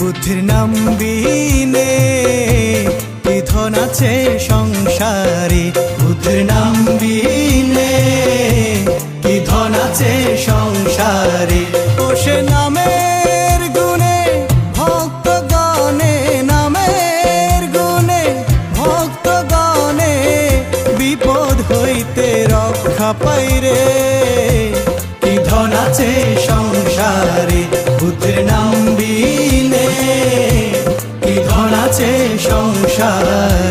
বুদ্ধির নাম বিনে পিথন আছে সংসারে? বুদ্ধির নাম বিনে পিথন আছে সংসারে? ও সে নামের গুণে ভক্ত নামের গুণে বিপদ হইতে রক্ষা আছে সংসারে? বুদ্ধির নাম কি ধরাছে সংসারে?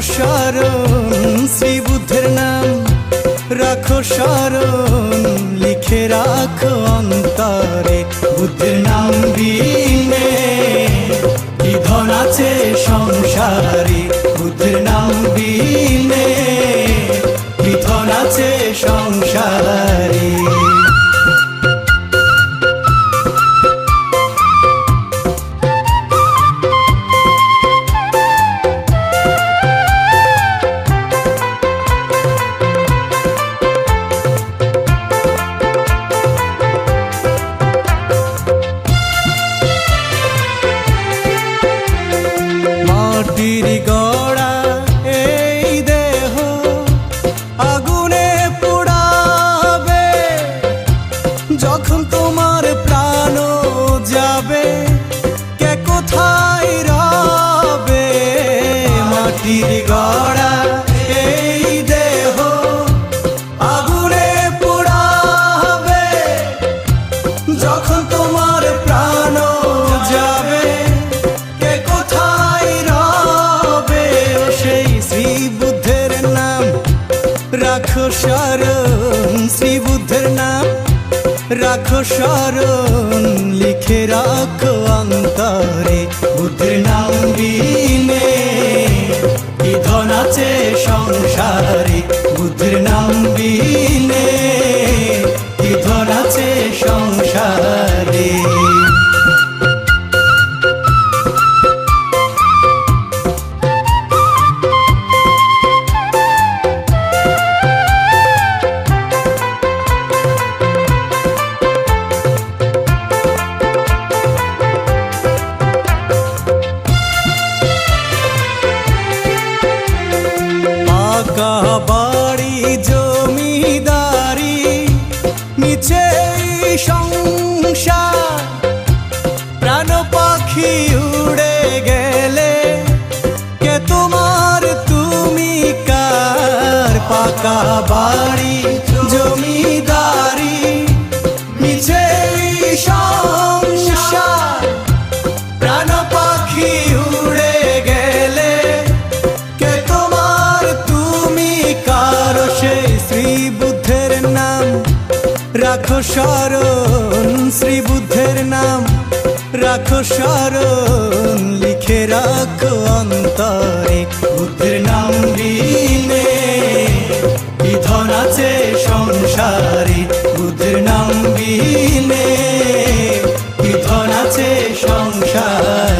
স্মরণ শ্রী বুদ্ধের নাম। রাখো স্মরণ লিখে রাখো অন্তরে। বুদ্ধের নাম বিনে কি ধন আছে সংসারে। স্মরণ শ্রী বুদ্ধের নাম। রাখো স্মরণ লিখে রাখো অন্তরে। বুদ্ধের নাম বিনে ধন আছে সংসারে? পাকা বাড়ি, জমিদারি নিচে সংসার। প্রাণ পাখি উড়ে গেলে কে তোমার, তুমি কার? পাকা বাড়ি স্মরণ শ্রী বুদ্ধের নাম। রাখো স্মরণ লিখে রাখো অন্তরে। বুদ্ধের নাম বিনে কি ধন আছে সংসারে। বুদ্ধের নাম বিনে কি ধন আছে সংসারে।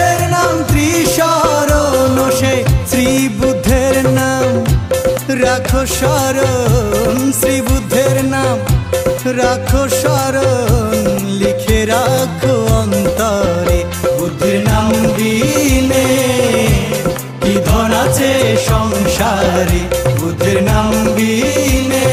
স্মরণ শ্রী বুদ্ধের নাম রাখো স্মরণ লিখে রাখো অন্তরে। বুদ্ধের নাম দিলে কি ধন আছে সংসারে? বুদ্ধের নাম দিলে